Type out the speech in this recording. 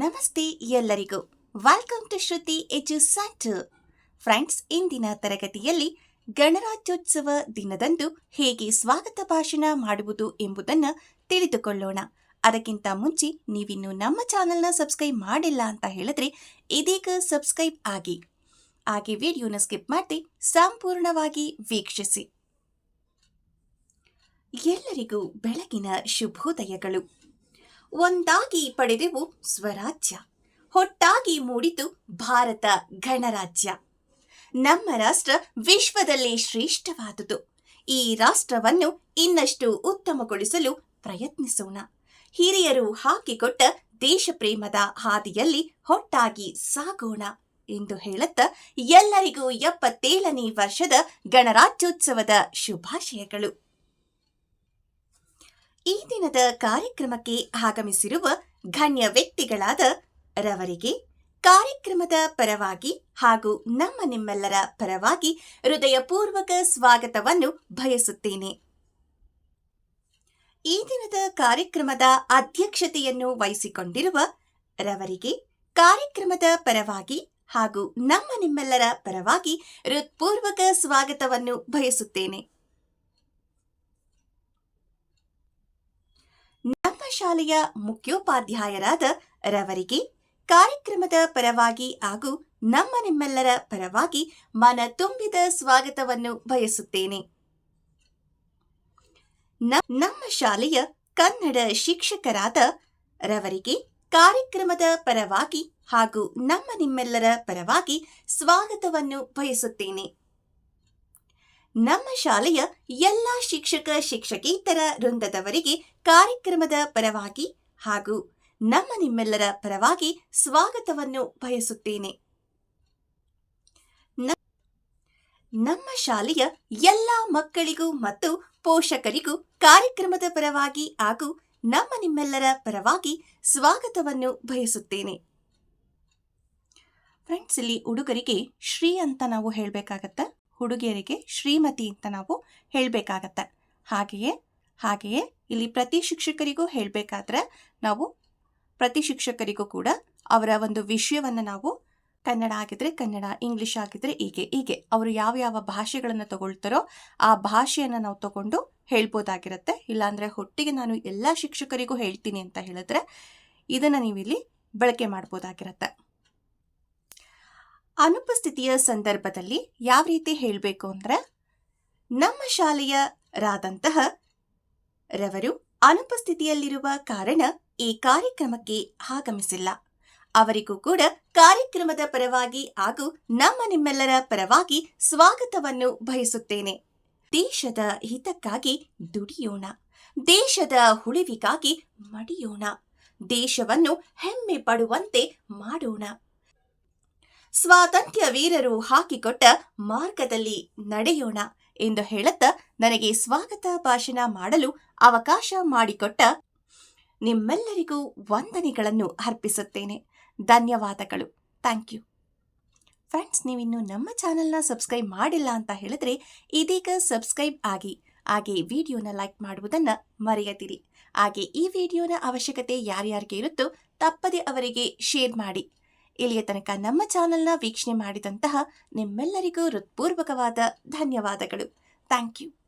ನಮಸ್ತೆ ಎಲ್ಲರಿಗೂ. Welcome to Shruthi edu centre friends ಇಂದಿನ ತರಗತಿಯಲ್ಲಿ ಗಣರಾಜ್ಯೋತ್ಸವ ದಿನದಂದು ಹೇಗೆ ಸ್ವಾಗತ ಭಾಷಣ ಮಾಡುವುದು ಎಂಬುದನ್ನು ತಿಳಿದುಕೊಳ್ಳೋಣ. ಅದಕ್ಕಿಂತ ಮುಂಚೆ ನೀವಿನ್ನು ನಮ್ಮ ಚಾನೆಲ್ನ ಸಬ್ಸ್ಕ್ರೈಬ್ ಮಾಡಿಲ್ಲ ಅಂತ ಹೇಳಿದ್ರೆ ಇದೀಗ ಸಬ್ಸ್ಕ್ರೈಬ್ ಆಗಿ. ಹಾಗೆ ವಿಡಿಯೋನ ಸ್ಕಿಪ್ ಮಾಡಿ ಸಂಪೂರ್ಣವಾಗಿ ವೀಕ್ಷಿಸಿ. ಎಲ್ಲರಿಗೂ ಬೆಳಗಿನ ಶುಭೋದಯಗಳು. ಒಂದಾಗಿ ಪಡೆದೆವು ಸ್ವರಾಜ್ಯ. ಹೊಟ್ಟಾಗಿ ಮೂಡಿತು ಭಾರತ ಗಣರಾಜ್ಯ. ನಮ್ಮ ರಾಷ್ಟ್ರ ವಿಶ್ವದಲ್ಲೇ ಶ್ರೇಷ್ಠವಾದುದು. ಈ ರಾಷ್ಟ್ರವನ್ನು ಇನ್ನಷ್ಟು ಉತ್ತಮಗೊಳಿಸಲು ಪ್ರಯತ್ನಿಸೋಣ. ಹಿರಿಯರು ಹಾಕಿಕೊಟ್ಟ ದೇಶಪ್ರೇಮದ ಹಾದಿಯಲ್ಲಿ ಹೊಟ್ಟಾಗಿ ಸಾಗೋಣ ಎಂದು ಹೇಳುತ್ತ ಎಲ್ಲರಿಗೂ ಎಪ್ಪತ್ತೇಳನೇ ವರ್ಷದ ಗಣರಾಜ್ಯೋತ್ಸವದ ಶುಭಾಶಯಗಳು. ಈ ದಿನದ ಕಾರ್ಯಕ್ರಮಕ್ಕೆ ಆಗಮಿಸಿರುವ ಗಣ್ಯ ವ್ಯಕ್ತಿಗಳಾದ ರವರಿಗೆ ಕಾರ್ಯಕ್ರಮದ ಪರವಾಗಿ ಹಾಗೂ ನಮ್ಮ ನಿಮ್ಮೆಲ್ಲರ ಪರವಾಗಿ ಹೃದಯಪೂರ್ವಕ ಸ್ವಾಗತವನ್ನು ಬಯಸುತ್ತೇನೆ. ಈ ದಿನದ ಕಾರ್ಯಕ್ರಮದ ಅಧ್ಯಕ್ಷತೆಯನ್ನು ವಹಿಸಿಕೊಂಡಿರುವ ರವರಿಗೆ ಕಾರ್ಯಕ್ರಮದ ಪರವಾಗಿ ಹಾಗೂ ನಮ್ಮ ನಿಮ್ಮೆಲ್ಲರ ಪರವಾಗಿ ಹೃತ್ಪೂರ್ವಕ ಸ್ವಾಗತವನ್ನು ಬಯಸುತ್ತೇನೆ. ನಮ್ಮ ಶಾಲೆಯ ಮುಖ್ಯೋಪಾಧ್ಯಾಯರಾದ ರವರಿಗೆ, ಕಾರ್ಯಕ್ರಮದ ಪರವಾಗಿ ಹಾಗೂ ನಮ್ಮ ನಿಮ್ಮೆಲ್ಲರ ಪರವಾಗಿ ಮನ ತುಂಬಿದ ಸ್ವಾಗತವನ್ನು ಬಯಸುತ್ತೇನೆ. ನಮ್ಮ ಶಾಲೆಯ ಕನ್ನಡ ಶಿಕ್ಷಕರಾದ ರವರಿಗೆ, ಕಾರ್ಯಕ್ರಮದ ಪರವಾಗಿ ಹಾಗೂ ನಮ್ಮ ನಿಮ್ಮೆಲ್ಲರ ಪರವಾಗಿ ಸ್ವಾಗತವನ್ನು ಬಯಸುತ್ತೇನೆ. ನಮ್ಮ ಶಾಲೆಯ ಎಲ್ಲ ಶಿಕ್ಷಕ, ಶಿಕ್ಷಕೇತರ ವೃಂದದವರಿಗೆ ಕಾರ್ಯಕ್ರಮದ ಪರವಾಗಿ ಹಾಗೂ ನಮ್ಮ ನಿಮ್ಮೆಲ್ಲರ ಪರವಾಗಿ ಸ್ವಾಗತವನ್ನು ಬಯಸುತ್ತೇನೆ. ನಮ್ಮ ಶಾಲೆಯ ಎಲ್ಲ ಮಕ್ಕಳಿಗೂ ಮತ್ತು ಪೋಷಕರಿಗೂ ಕಾರ್ಯಕ್ರಮದ ಪರವಾಗಿ ಹಾಗೂ ನಮ್ಮ ನಿಮ್ಮೆಲ್ಲರ ಪರವಾಗಿ ಸ್ವಾಗತವನ್ನು ಬಯಸುತ್ತೇನೆ. ಫ್ರೆಂಡ್ಸ್, ಇಲ್ಲಿ ಹುಡುಗರಿಗೆ ಶ್ರೀ ಅಂತ ನಾವು ಹೇಳಬೇಕಾಗತ್ತೆ? ಹುಡುಗಿಯರಿಗೆ ಶ್ರೀಮತಿ ಅಂತ ನಾವು ಹೇಳಬೇಕಾಗತ್ತೆ. ಹಾಗೆಯೇ ಹಾಗೆಯೇ ಇಲ್ಲಿ ಪ್ರತಿ ಶಿಕ್ಷಕರಿಗೂ ಹೇಳಬೇಕಾದ್ರೆ ನಾವು ಪ್ರತಿ ಶಿಕ್ಷಕರಿಗೂ ಕೂಡ ಅವರ ಒಂದು ವಿಷಯವನ್ನು ನಾವು ಕನ್ನಡ ಆಗಿದ್ರೆ ಕನ್ನಡ, ಇಂಗ್ಲಿಷ್ ಆಗಿದ್ರೆ ಹೀಗೆ ಹೀಗೆ ಅವರು ಯಾವ ಯಾವ ಭಾಷೆಗಳನ್ನು ತಗೊಳ್ತಾರೋ ಆ ಭಾಷೆಯನ್ನು ನಾವು ತಗೊಂಡು ಹೇಳ್ಬೋದಾಗಿರುತ್ತೆ. ಇಲ್ಲಾಂದರೆ ಹೊಟ್ಟಿಗೆ ನಾನು ಎಲ್ಲ ಶಿಕ್ಷಕರಿಗೂ ಹೇಳ್ತೀನಿ ಅಂತ ಹೇಳಿದ್ರೆ ಇದನ್ನು ನೀವಿಲ್ಲಿ ಬಳಕೆ ಮಾಡ್ಬೋದಾಗಿರುತ್ತೆ. ಅನುಪಸ್ಥಿತಿಯ ಸಂದರ್ಭದಲ್ಲಿ ಯಾವ ರೀತಿ ಹೇಳಬೇಕು ಅಂದ್ರೆ, ನಮ್ಮ ಶಾಲೆಯ ರಾದಂತಹ ರವರು ಅನುಪಸ್ಥಿತಿಯಲ್ಲಿರುವ ಕಾರಣ ಈ ಕಾರ್ಯಕ್ರಮಕ್ಕೆ ಆಗಮಿಸಿಲ್ಲ. ಅವರಿಗೂ ಕೂಡ ಕಾರ್ಯಕ್ರಮದ ಪರವಾಗಿ ಹಾಗೂ ನಮ್ಮ ನಿಮ್ಮೆಲ್ಲರ ಪರವಾಗಿ ಸ್ವಾಗತವನ್ನು ಬಯಸುತ್ತೇನೆ. ದೇಶದ ಹಿತಕ್ಕಾಗಿ ದುಡಿಯೋಣ, ದೇಶದ ಉಳಿವಿಗಾಗಿ ಮಡಿಯೋಣ, ದೇಶವನ್ನು ಹೆಮ್ಮೆ ಪಡುವಂತೆ ಮಾಡೋಣ. ಸ್ವಾತಂತ್ರ್ಯ ವೀರರು ಹಾಕಿಕೊಟ್ಟ ಮಾರ್ಗದಲ್ಲಿ ನಡೆಯೋಣ ಎಂದು ಹೇಳುತ್ತ ನನಗೆ ಸ್ವಾಗತ ಭಾಷಣ ಮಾಡಲು ಅವಕಾಶ ಮಾಡಿಕೊಟ್ಟ ನಿಮ್ಮೆಲ್ಲರಿಗೂ ವಂದನೆಗಳನ್ನು ಅರ್ಪಿಸುತ್ತೇನೆ. ಧನ್ಯವಾದಗಳು. ಥ್ಯಾಂಕ್ ಯು ಫ್ರೆಂಡ್ಸ್ ನೀವಿನ್ನು ನಮ್ಮ ಚಾನೆಲ್ನ ಸಬ್ಸ್ಕ್ರೈಬ್ ಮಾಡಿಲ್ಲ ಅಂತ ಹೇಳಿದ್ರೆ ಇದೀಗ ಸಬ್ಸ್ಕ್ರೈಬ್ ಆಗಿ, ಹಾಗೆ ವಿಡಿಯೋನ ಲೈಕ್ ಮಾಡುವುದನ್ನು ಮರೆಯದಿರಿ. ಹಾಗೆ ಈ ವಿಡಿಯೋನ ಅವಶ್ಯಕತೆ ಯಾರ್ಯಾರಿಗೆ ಇರುತ್ತೋ ತಪ್ಪದೆ ಅವರಿಗೆ ಶೇರ್ ಮಾಡಿ. ಇಲ್ಲಿಯ ತನಕ ನಮ್ಮ ಚಾನೆಲ್ನ ವೀಕ್ಷಣೆ ಮಾಡಿದಂತಹ ನಿಮ್ಮೆಲ್ಲರಿಗೂ ಹೃತ್ಪೂರ್ವಕವಾದ ಧನ್ಯವಾದಗಳು. Thank you.